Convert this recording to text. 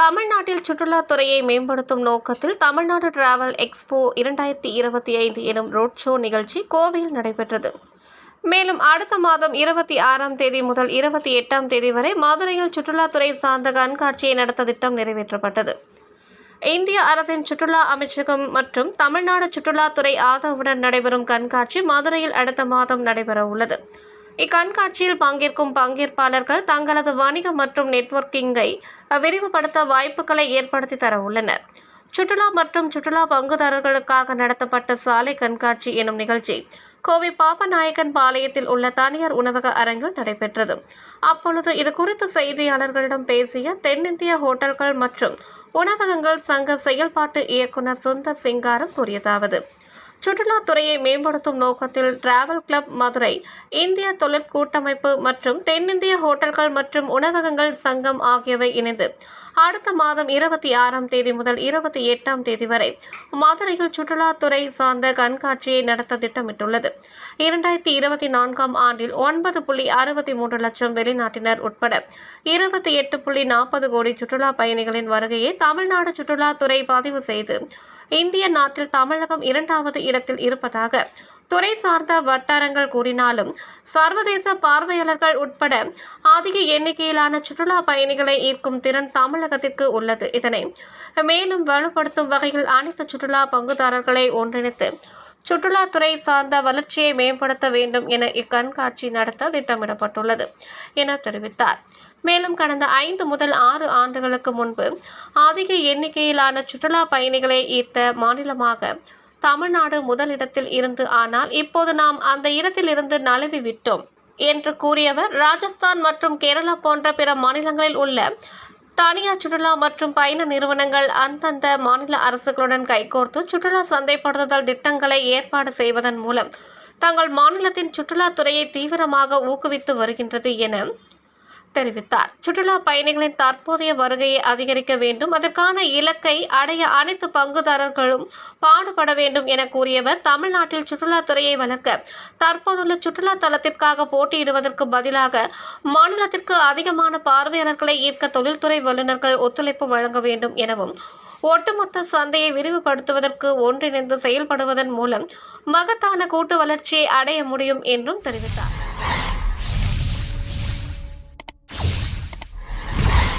தமிழ்நாட்டில் சுற்றுலாத்துறையை மேம்படுத்தும் நோக்கத்தில் தமிழ்நாடு டிராவல் எக்ஸ்போ இரண்டாயிரத்தி இருபத்தி ஐந்து எனும் ரோட் ஷோ நிகழ்ச்சி கோவையில் நடைபெற்றது. மேலும் அடுத்த மாதம் இருபத்தி ஆறாம் தேதி முதல் இருபத்தி எட்டாம் தேதி வரை மதுரையில் சுற்றுலாத்துறை சார்ந்த கண்காட்சியை நடத்த திட்டம் நிறைவேற்றப்பட்டது. இந்திய அரசின் சுற்றுலா அமைச்சகம் மற்றும் தமிழ்நாடு சுற்றுலாத்துறை ஆதரவுடன் நடைபெறும் கண்காட்சி மதுரையில் அடுத்த மாதம் நடைபெற உள்ளது இக்கண்காட்சியில் பங்கேற்கும் பங்கேற்பாளர்கள் தங்களது வணிக மற்றும் நெட்வொர்க்கிங்கை விரிவுபடுத்த வாய்ப்புகளை ஏற்படுத்தி தர உள்ளனர். சுற்றுலா மற்றும் சுற்றுலா பங்குதாரர்களுக்காக நடத்தப்பட்ட சாலை கண்காட்சி எனும் நிகழ்ச்சி கோவை பாப்பநாயக்கன் பாளையத்தில் உள்ள தனியார் உணவக அரங்கில் நடைபெற்றது. அப்பொழுது இது குறித்து செய்தியாளர்களிடம் பேசிய தென்னிந்திய ஹோட்டல்கள் மற்றும் உணவகங்கள் சங்க செயல்பாட்டு இயக்குனர் சுந்தர் சிங்காரம் கூறியதாவது சுற்றுலாத்துறையை மேம்படுத்தும் நோக்கத்தில் டிராவல் கிளப் மதுரை இந்திய தொழிற்கூட்டமைப்பு மற்றும் தென்னிந்திய ஹோட்டல்கள் மற்றும் உணவகங்கள் சங்கம் ஆகியவை இணைந்து அடுத்த மாதம் இருபத்தி ஆறாம் தேதி முதல் இருபத்தி எட்டாம் தேதி வரை மதுரையில் சுற்றுலாத்துறை சார்ந்த கண்காட்சியை நடத்த திட்டமிட்டுள்ளது. இரண்டாயிரத்தி இருபத்தி நான்காம் ஆண்டில் ஒன்பது புள்ளி அறுபத்தி மூன்று லட்சம் வெளிநாட்டினர் உட்பட இருபத்தி எட்டு புள்ளி நாற்பது கோடி சுற்றுலா பயணிகளின் வருகையை தமிழ்நாடு சுற்றுலாத்துறை பதிவு செய்து இந்திய நாட்டில் தமிழகம் இரண்டாவது இடத்தில் இருப்பதாக துறை சார்ந்த வட்டாரங்கள் கூறினாலும் சர்வதேச பார்வையாளர்கள் உட்பட அதிக எண்ணிக்கையிலான சுற்றுலா பயணிகளை ஈர்க்கும் திறன் தமிழகத்திற்கு உள்ளது. இதனை மேலும் வலுப்படுத்தும் வகையில் அனைத்து சுற்றுலா பங்குதாரர்களை ஒன்றிணைத்து சுற்றுலாத்துறை சார்ந்த வளர்ச்சியை மேம்படுத்த வேண்டும் என இக்கண்காட்சி நடத்த திட்டமிடப்பட்டுள்ளது என தெரிவித்தார். மேலும் கடந்த ஐந்து முதல் ஆறு ஆண்டுகளுக்கு முன்பு அதிக எண்ணிக்கையிலான சுற்றுலா பயணிகளை ஈர்த்த மாநிலமாக தமிழ்நாடு முதலிடத்தில் இருந்து ஆனால் இப்போது நாம் அந்த இடத்திலிருந்து நழுவி விட்டோம் என்று கூறியவர் ராஜஸ்தான் மற்றும் கேரளா போன்ற பிற மாநிலங்களில் உள்ள தனியார் சுற்றுலா மற்றும் பயண நிறுவனங்கள் அந்தந்த மாநில அரசுகளுடன் கைகோர்த்து சுற்றுலா சந்தைப்படுத்துதல் திட்டங்களை ஏற்பாடு செய்வதன் மூலம் தங்கள் மாநிலத்தின் சுற்றுலாத்துறையை தீவிரமாக ஊக்குவித்து வருகின்றது என தெரிவித்தார். சுற்றுலா பயணிகளின் தற்போதைய வருகையை அதிகரிக்க வேண்டும். அதற்கான இலக்கை அடைய அனைத்து பங்குதாரர்களும் பாடுபட வேண்டும் என கூறியவர். தமிழ்நாட்டில் சுற்றுலாத்துறையை வளர்க்க தற்போதுள்ள சுற்றுலா தளத்திற்காக போட்டியிடுவதற்கு பதிலாக மாநிலத்திற்கு அதிகமான பார்வையாளர்களை ஈர்க்க தொழில்துறை வல்லுநர்கள் ஒத்துழைப்பு வழங்க வேண்டும் எனவும் ஒட்டுமொத்த சந்தையை விரிவுபடுத்துவதற்கு ஒன்றிணைந்து செயல்படுவதன் மூலம் மகத்தான கூட்டு வளர்ச்சியை அடைய முடியும் என்றும் தெரிவித்தார்.